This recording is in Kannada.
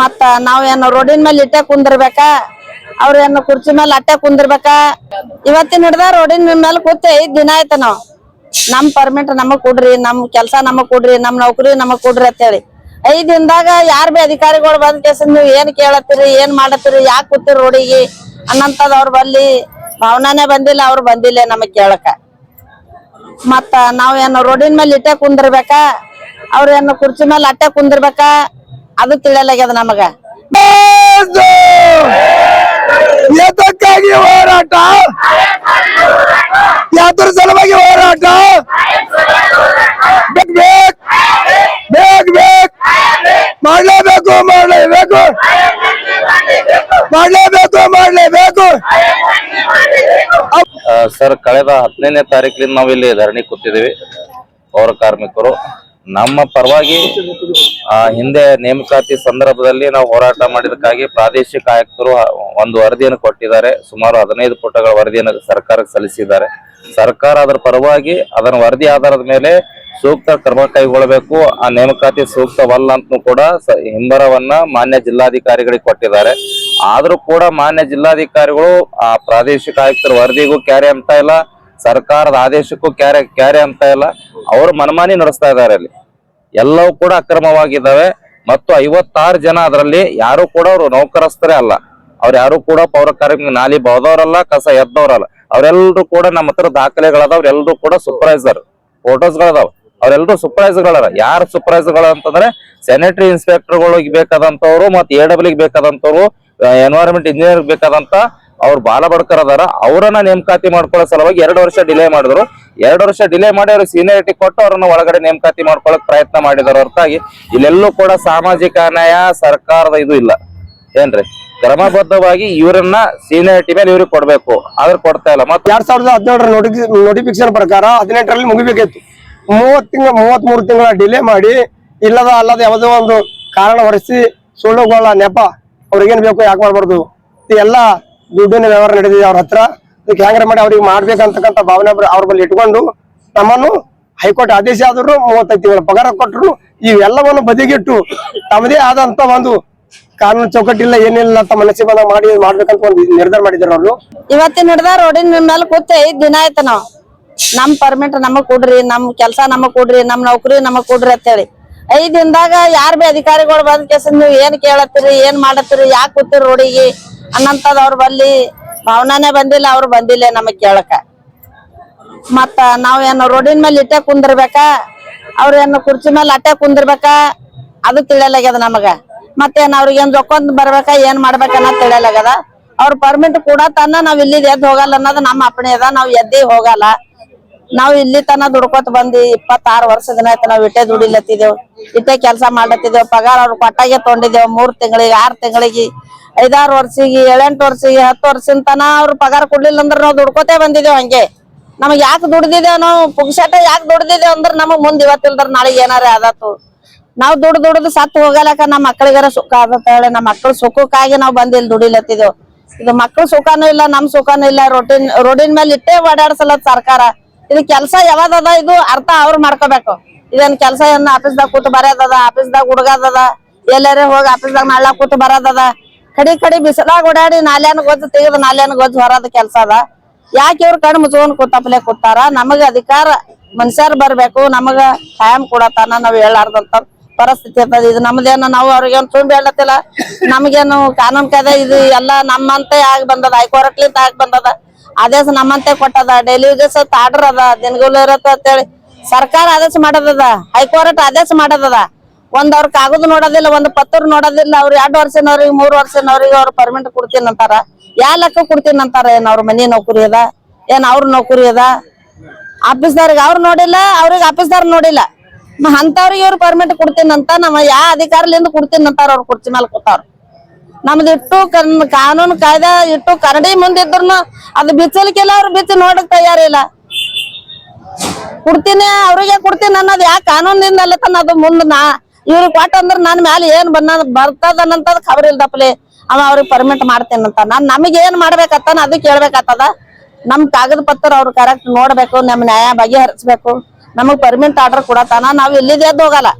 ಮತ್ತ ನಾವ್ ಏನ್ ರೋಡಿನ ಮೇಲೆ ಇಟ್ಟೆ ಕುಂದಿರ್ಬೇಕಾ? ಅವ್ರ ಏನ್ ಕುರ್ಚಿ ಮೇಲೆ ಅಟ್ಟೆ ಕುಂದಿರ್ಬೇಕಾ? ಇವತ್ತಿನ ಹಿಡ್ದ ರೋಡಿನ ಮೇಲೆ ಕೂತೆ ಐದ್ ದಿನ ಆಯ್ತ ನಾವ್. ನಮ್ ಪರ್ಮಿಟ್ ನಮಗ್ ಕೊಡ್ರಿ, ನಮ್ ಕೆಲ್ಸ ನಮಗ್ ಕೊಡ್ರಿ, ನಮ್ ನೌಕರಿ ನಮಗ್ ಕೊಡ್ರಿ ಅಂತ ಹೇಳಿ ಐದ್ ದಿನದಾಗ ಯಾರ್ ಬಿ ಅಧಿಕಾರಿಗಳು ಬಂದ್ ಕೇಸ ನೀವ್ ಏನ್ ಕೇಳತ್ತೀರಿ, ಏನ್ ಮಾಡತ್ತೀರಿ, ಯಾಕೆ ಕೂತಿರಿ ರೋಡಿಗೆ? ಅನ್ನಂತದ ಅವ್ರ ಬಲ್ಲಿ ಭಾವನಾನೇ ಬಂದಿಲ್ಲ, ಅವ್ರು ಬಂದಿಲ್ಲ ನಮಗ್ ಕೇಳಕ. ಮತ್ತ ನಾವ್ ಏನ್ ರೋಡಿನ ಮೇಲೆ ಇಟ್ಟೆ ಕುಂದಿರ್ಬೇಕಾ? ಅವ್ರ ಏನ್ ಕುರ್ಚಿ ಮೇಲೆ ಅಟ್ಟೆ ಕುಂದಿರ್ಬೇಕಾ? ಅದು ತಿಳಿಯಲಾಗ್ಯದ ನಮಗ. ಎದಕ್ಕಾಗಿ ಹೋರಾಟ? ಯಾವ್ದ್ರ ಸಲುವಾಗಿ ಹೋರಾಟ? ಬೇಕ್ ಬೇಕ್! ಬೇಕ್ ಬೇಕ್! ಮಾಡ್ಲೇಬೇಕು ಮಾಡ್ಲೇಬೇಕು! ಮಾಡ್ಲೇಬೇಕು ಮಾಡ್ಲೇಬೇಕು! ಆ, ಸರ್ ಕಳೆದ ಹದಿನೈದನೇ ತಾರೀಕಿನಿಂದ ನಾವು ಇಲ್ಲಿ ಧರಣಿ ಕೂತಿದ್ದೀವಿ. ಪೌರ ಕಾರ್ಮಿಕರು. ನಮ್ಮ ಪರವಾಗಿ ಆ, ಹಿಂದೆ ನೇಮಕಾತಿ ಸಂದರ್ಭದಲ್ಲಿ ನಾವು ಹೋರಾಟ ಮಾಡಿದಕ್ಕಾಗಿ ಪ್ರಾದೇಶಿಕ ಆಯುಕ್ತರು ಒಂದು ವರದಿಯನ್ನು ಕೊಟ್ಟಿದ್ದಾರೆ. ಸುಮಾರು ಹದಿನೈದು ಪುಟಗಳ ವರದಿಯನ್ನು ಸರ್ಕಾರಕ್ಕೆ ಸಲ್ಲಿಸಿದ್ದಾರೆ. ಸರ್ಕಾರ ಅದರ ಪರವಾಗಿ ಅದರ ವರದಿ ಆಧಾರದ ಮೇಲೆ ಸೂಕ್ತ ಕ್ರಮ ಕೈಗೊಳ್ಳಬೇಕು. ಆ ನೇಮಕಾತಿ ಸೂಕ್ತವಲ್ಲ ಅಂತ ಕೂಡ ಹಿಂಬರವನ್ನ ಮಾನ್ಯ ಜಿಲ್ಲಾಧಿಕಾರಿಗಳಿಗೆ ಕೊಟ್ಟಿದ್ದಾರೆ. ಆದರೂ ಕೂಡ ಮಾನ್ಯ ಜಿಲ್ಲಾಧಿಕಾರಿಗಳು ಆ ಪ್ರಾದೇಶಿಕ ಆಯುಕ್ತರ ವರದಿಗೂ ಕ್ಯಾರೆ ಅಂತ ಇಲ್ಲ. ಸರ್ಕಾರದ ಆದೇಶಕ್ಕೂ ಕ್ಯಾರೆ ಕ್ಯಾರೆ ಅಂತ ಇಲ್ಲ. ಅವರು ಮನಮಾನಿ ನಡೆಸ್ತಾ ಇದ್ದಾರೆ ಅಲ್ಲಿ. ಎಲ್ಲವೂ ಕೂಡ ಅಕ್ರಮವಾಗಿದ್ದಾವೆ. ಮತ್ತು ಐವತ್ತಾರು ಜನ ಅದರಲ್ಲಿ ಯಾರು ಕೂಡ ಅವರು ನೌಕರಸ್ಥರೇ ಅಲ್ಲ. ಅವ್ರು ಯಾರು ಕೂಡ ಪೌರ ಕಾರ್ಮಿಕ ನಾಲಿ ಬಹದವರಲ್ಲ ಕಸ ಎದ್ದವರಲ್ಲ. ಅವರೆಲ್ಲರೂ ಕೂಡ ನಮ್ಮ ಹತ್ರ ದಾಖಲೆಗಳದಾವ್ ಎಲ್ಲರೂ ಕೂಡ ಸೂಪರ್ವೈಸರ್ ಫೋಟೋಸ್ಗಳದಾವ ಅವರೆಲ್ಲರೂ ಸೂಪರ್ವೈಸರ್ಗಳಾರ ಯಾರು ಸೂಪರ್ವೈಸರ್ಗಳು ಅಂತಂದ್ರೆ ಸ್ಯಾನಿಟರಿ ಇನ್ಸ್ಪೆಕ್ಟರ್ಗಳಿಗೆ ಬೇಕಾದಂತವ್ರು ಮತ್ತೆ ಎ ಡಬ್ಲ್ಯೂಗೆ ಬೇಕಾದಂತವ್ರು ಎನ್ವೈರನ್ಮೆಂಟ್ ಇಂಜಿನಿಯರ್ ಬೇಕಾದಂತ ಅವ್ರು ಬಾಲ ಬಡ್ಕರ್ ಅದಾರ, ಅವರನ್ನ ನೇಮಕಾತಿ ಮಾಡ್ಕೊಳ್ಳೋ ಸಲುವಾಗಿ ಎರಡು ವರ್ಷ ಡಿಲೇ ಮಾಡಿದ್ರು. ಎರಡು ವರ್ಷ ಡಿಲೇ ಮಾಡಿ ಅವ್ರಿಗೆ ಸೀನಿಯರಿಟಿ ಕೊಟ್ಟು ಅವ್ರನ್ನ ಒಳಗಡೆ ನೇಮಕಾತಿ ಮಾಡ್ಕೊಳಕ್ ಪ್ರಯತ್ನ ಮಾಡಿದಾರ. ಹೊರತಾಗಿ ಇಲ್ಲೆಲ್ಲೂ ಕೂಡ ಸಾಮಾಜಿಕ ನ್ಯಾಯ ಸರ್ಕಾರದ ಇದು ಇಲ್ಲ. ಏನ್ರಿ? ಕ್ರಮಬದ್ಧವಾಗಿ ಇವರನ್ನ ಸೀನಿಯರಿಟಿ ಮೇಲೆ ಇವ್ರಿಗೆ ಕೊಡ್ಬೇಕು. ಆದ್ರೆ ಕೊಡ್ತಾ ಇಲ್ಲ. ಮತ್ತೆ ಎರಡ್ ಸಾವಿರದ ಹದಿನೇಳರ ನೋಟಿಫಿ ನೋಟಿಫಿಕೇಶನ್ ಪ್ರಕಾರ ಹದಿನೆಂಟರಲ್ಲಿ ಮುಗಿಬೇಕಿತ್ತು. ಮೂವತ್ ತಿಂಗಳ ಮೂವತ್ ಮೂರು ತಿಂಗಳ ಡಿಲೇ ಮಾಡಿ, ಇಲ್ಲದ ಅಲ್ಲದ ಯಾವುದೋ ಒಂದು ಕಾರಣ ಹೊರಿಸಿ ಸುಳ್ಳುಗಳ ನೆಪ ಅವ್ರಿಗೇನ್ ಬೇಕು ಯಾಕೆ ಮಾಡ್ಬಾರ್ದು? ಎಲ್ಲ ದುಡ್ಡಿನ ವ್ಯವಹಾರ ನಡೆದಿದೆ ಅವ್ರ ಹತ್ರ. ಇದಕ್ಕೆ ಹ್ಯಾಂಗ್ರ ಮಾಡಿ ಅವ್ರಿಗೆ ಮಾಡ್ಬೇಕಂತಕ್ಕಂಥ ಭಾವನೆ ಅವ್ರ- ಬಳಿ ಇಟ್ಕೊಂಡು ನಮ್ಮನ್ನು ಹೈಕೋರ್ಟ್ ಆದೇಶ ಆದರೂ ಮೂವತ್ತೈದು ತಿಂಗಳ ಪಗಾರ ಕೊಟ್ಟರು ಇವೆಲ್ಲವನ್ನು ಬದಿಗಿಟ್ಟು ತಮ್ಮದೇ ಆದಂತ ಒಂದು ಕಾನೂನು ಚೌಕಟ್ಟಿಲ್ಲ, ಏನಿಲ್ಲ ತಮ್ಮ ಮನಸ್ಸಿಗೆ ಬಂದ ಮಾಡಿ ಮಾಡ್ಬೇಕಂತ ಒಂದು ನಿರ್ಧಾರ ಮಾಡಿದ್ರು ಅವರು. ಇವತ್ತಿನ ಹಿಡ್ದ ರೋಡಿನ ಮೇಲೆ ಕೂತೆ ಐದ್ ದಿನ ಆಯ್ತ ನಾವು. ನಮ್ ಪರ್ಮಿಟ್ ನಮಗ್ ಕೊಡ್ರಿ, ನಮ್ ಕೆಲ್ಸ ನಮಗ್ ಕೊಡ್ರಿ, ನಮ್ ನೌಕರಿ ನಮಗ್ ಕೊಡ್ರಿ ಅಂತ ಹೇಳಿ ಐದ್ ದಿನದಾಗ ಯಾರ್ ಬಿ ಅಧಿಕಾರಿಗಳು ಬಂದ್ ಕೆಸ ನೀವು ಏನ್ ಕೇಳತ್ತೀರಿ, ಏನ್ ಮಾಡತ್ತೀರಿ, ಯಾಕೆ ಕೂತಿರಿ ರೋಡಿಗೆ? ಅನ್ನಂತದ್ ಅವ್ರ ಬಲ್ಲಿ ಭಾವನಾನೇ ಬಂದಿಲ್ಲ, ಅವ್ರು ಬಂದಿಲ್ಲ ನಮಗ್ ಕೇಳಕ. ಮತ್ತ ನಾವ್ ಏನು ರೋಡಿನ ಮೇಲೆ ಇಟ್ಟೆ ಕುಂದಿರ್ಬೇಕಾ? ಅವ್ರ ಏನು ಕುರ್ಚಿ ಮೇಲೆ ಅಟ್ಟೆ ಕುಂದಿರ್ಬೇಕಾ? ಅದು ತಿಳಿಯಲಾಗ್ಯದ ನಮಗ. ಮತ್ತೇನ್ ಅವ್ರಿಗೆ ಏನ್ ಜೊಕ್ಕೊಂದ್ ಬರ್ಬೇಕಾ, ಏನ್ ಮಾಡ್ಬೇಕನ್ನ ತಿಳಿಯಲಾಗ್ಯದ. ಅವ್ರ ಪರ್ಮಿಟ್ ಕೂಡ ತನ್ನ ನಾವ್ ಇಲ್ಲಿದ್ ಎದ್ದು ಹೋಗಲ್ಲ ಅನ್ನೋದು ನಮ್ಮ ಅಪ್ಪಣೆ ಅದ. ನಾವ್ ಎದ್ದಿ ಹೋಗಲ್ಲ. ನಾವ್ ಇಲ್ಲಿ ತನ ದುಡ್ಕೋತ ಬಂದಿ ಇಪ್ಪತ್ತಾರು ವರ್ಷದಿನ ಆಯ್ತು ನಾವ್ ಇಟ್ಟೆ ದುಡಿಲತ್ತಿದೇವ್. ಇಟ್ಟೆ ಕೆಲಸ ಮಾಡ್ಲತ್ತಿದೇವ್. ಪಗಾರ ಅವ್ರ ಕೊಟ್ಟಾಗೆ ತೊಗೊಂಡಿದ್ದೇವ್. ಮೂರ್ ತಿಂಗಳಿಗೆ, ಆರ್ ತಿಂಗಳಿಗೆ, ಐದಾರು ವರ್ಷಿಗೆ, ಏಳೆಂಟು ವರ್ಷಿಗೆ, ಹತ್ತು ವರ್ಷದ ತನ ಅವ್ರ ಪಗಾರ ಕೊಡ್ಲಿಲ್ಲ ಅಂದ್ರ ನಾವ್ ದುಡ್ಕೋತೇ ಬಂದಿದೇವ್ ಹಂಗೆ. ನಮಗ್ ಯಾಕೆ ದುಡ್ದಿದೇವ್ ನಾವು? ಪುಗ್ಸಟ ಯಾಕೆ ದುಡ್ದಿದೇವ್ ಅಂದ್ರ ನಮಗ್ ಮುಂದ್ ಇವತ್ತಿಲ್ದ್ರ ನಾಳೆ ಏನಾರ ಆದತ್ತು. ನಾವ್ ದುಡ್ ದುಡ್ದು ಸತ್ತು ಹೋಗಲಕ್ಕ ನಮ್ಮ ಮಕ್ಕಳಿಗಾರ ಸುಖ ಆಗತ್ತ ಹೇಳಿ, ನಮ್ಮ ಮಕ್ಕಳು ಸುಖಕ್ಕಾಗಿ ನಾವ್ ಬಂದ್ ಇಲ್ಲಿ ಇದು ಮಕ್ಕಳು ಸುಖನೂ ಇಲ್ಲ, ನಮ್ ಸುಖನೂ ಇಲ್ಲ. ರೋಟಿನ್, ರೋಡಿನ ಮೇಲೆ ಇಟ್ಟೇ ಓಡಾಡ್ಸಲ್ಲ ಸರ್ಕಾರ. ಇದು ಕೆಲಸ ಯಾವ್ದದ ಇದು ಅರ್ಥ ಅವ್ರು ಮಾಡ್ಕೋಬೇಕು. ಇದನ್ ಕೆಲಸ ಏನ್ ಆಫೀಸ್ದಾಗ ಕೂತು ಬರೋದದ ಆಫೀಸ್ದಾಗ ಹುಡುಗದದ, ಎಲ್ಲರೇ ಹೋಗಿ ಆಫೀಸ್ದಾಗ ನಾಳ ಕೂತು ಬರೋದದ. ಕಡಿ ಕಡಿ ಬಿಸಿಲಾಗ ಓಡಾಡಿ ನಾಲ್ಯಾನ ಗೊಜ್ಜು ತೆಗೆದು ನಾಲ್ಯಾನ ಗೊಜ್ಜು ಹೊರದ ಕೆಲಸ ಅದ. ಯಾಕೆ ಇವ್ರ ಕಣ್ಣು ಮುಚ್ಕೊಂಡ್ ಕೂತಪ್ಲೆ ಕೂತಾರ? ನಮಗ ಅಧಿಕಾರ ಮನುಷ್ಯರ್ ಬರ್ಬೇಕು, ನಮಗ ಟೈಮ್ ಕೊಡತಾನ ನಾವ್ ಹೇಳಾರ್ದಂತ ಪರಿಸ್ಥಿತಿ ಇರ್ತದ. ಇದು ನಮ್ದೇನ ನಾವು ಅವ್ರಿಗೇನು ತುಂಬಿ ಹೇಳತ್ತಿಲ್ಲ. ನಮ್ಗೇನು ಕಾನೂನು ಕಾಯ್ದೆ ಇದು ಎಲ್ಲ ನಮ್ಮಂತೆ ಆಗಿ ಬಂದದ ಹೈಕೋರ್ಟ್ಲಿಂದ ಆಗಿ ಬಂದದ. ಆದೇಶ ನಮ್ಮಂತೆ ಕೊಟ್ಟದ ಡೈಲಿ ಯೂಸಸ್ ಆರ್ಡರ್ ಅದ ದಿನಗೂಲ ಇರತ್ತ ಅಂತೇಳಿ. ಸರ್ಕಾರ ಆದೇಶ ಮಾಡದದ, ಹೈಕೋರ್ಟ್ ಆದೇಶ ಮಾಡದದ. ಒಂದ್ ಅವ್ರ ಕಾಗದ ನೋಡೋದಿಲ್ಲ, ಒಂದ್ ಪತ್ರ ನೋಡೋದಿಲ್ಲ, ಅವ್ರ ಎರಡು ವರ್ಷನವ್ರಿಗೆ, ಮೂರ್ ವರ್ಷನವ್ರಿಗೆ ಅವ್ರ ಪರ್ಮಿಂಟ್ ಕೊಡ್ತೀನಿ ಅಂತಾರ ಯಾ ಲೆಕ್ಕ ಕೊಡ್ತೀನಿ ಅಂತಾರ ಏನ್ ಅವ್ರ ಮನಿ ನೌಕರಿ ಅದ, ಏನ್ ಅವ್ರ ನೌಕರಿ ಅದ. ಆಫೀಸ್ದವ್ರಿಗೆ ಅವ್ರು ನೋಡಿಲ್ಲ, ಅವ್ರಿಗೆ ಆಫೀಸ್ದವ್ರ ನೋಡಿಲ್ಲ. ಅಂತವ್ರಿಗೆ ಇವ್ರು ಪರ್ಮಿಂಟ್ ಕೊಡ್ತೀನಿ ಅಂತ ನಮ್ಮ ಯಾ ಅಧಿಕಾರಲಿಂದ ಕೊಡ್ತೀನಿ ಅಂತಾರ ಅವ್ರ ಕುರ್ಚಿ ಮೇಲೆ ಕೂತಾರ ನಮ್ದು ಇಟ್ಟು ಕನ್ ಕಾನೂನು ಕಾಯ್ದೆ ಇಟ್ಟು ಕರಡಿ ಮುಂದಿದ್ರು ಅದು ಬಿಚ್ಚಲಿಕ್ಕೆಲ್ಲ ಅವ್ರು ಬಿಚ್ಚಿ ನೋಡಕ್ ತಯಾರಿಲ್ಲ ಕೊಡ್ತೀನಿ, ಅವ್ರಿಗೆ ಕೊಡ್ತೀನಿ ಅನ್ನೋದು ಯಾಕೆ ಕಾನೂನಿಂದ ಅಲ್ಲತನ ಅದು ಮುಂದ್ ನಾ ಇವ್ರಿಗೆ ಕೊಟ್ಟ ಅಂದ್ರ ನನ್ ಮ್ಯಾಲ ಏನ್ ಬಂದ ಬರ್ತದ ಅನ್ನಂತದ್ ಖಬರ್ ಇಲ್ದಪ್ಲೆ. ಅವ ಅವ್ರಿಗೆ ಪರ್ಮಿಟ್ ಮಾಡ್ತೇನೆ ಅಂತ. ನಾನ್ ನಮಗೆ ಏನ್ ಮಾಡ್ಬೇಕತ್ತಾನ ಅದು ಕೇಳ್ಬೇಕಾಗ್ತದ ನಮ್ ಕಾಗದ ಪತ್ರ ಅವ್ರು ಕರೆಕ್ಟ್ ನೋಡ್ಬೇಕು, ನಮ್ ನ್ಯಾಯ ಬಗೆಹರಿಸ್ಬೇಕು. ನಮಗ್ ಪರ್ಮಿಟ್ ಆರ್ಡರ್ ಕೊಡತಾನ ನಾವ್ ಎದ್ದು ಹೋಗಲ್ಲ.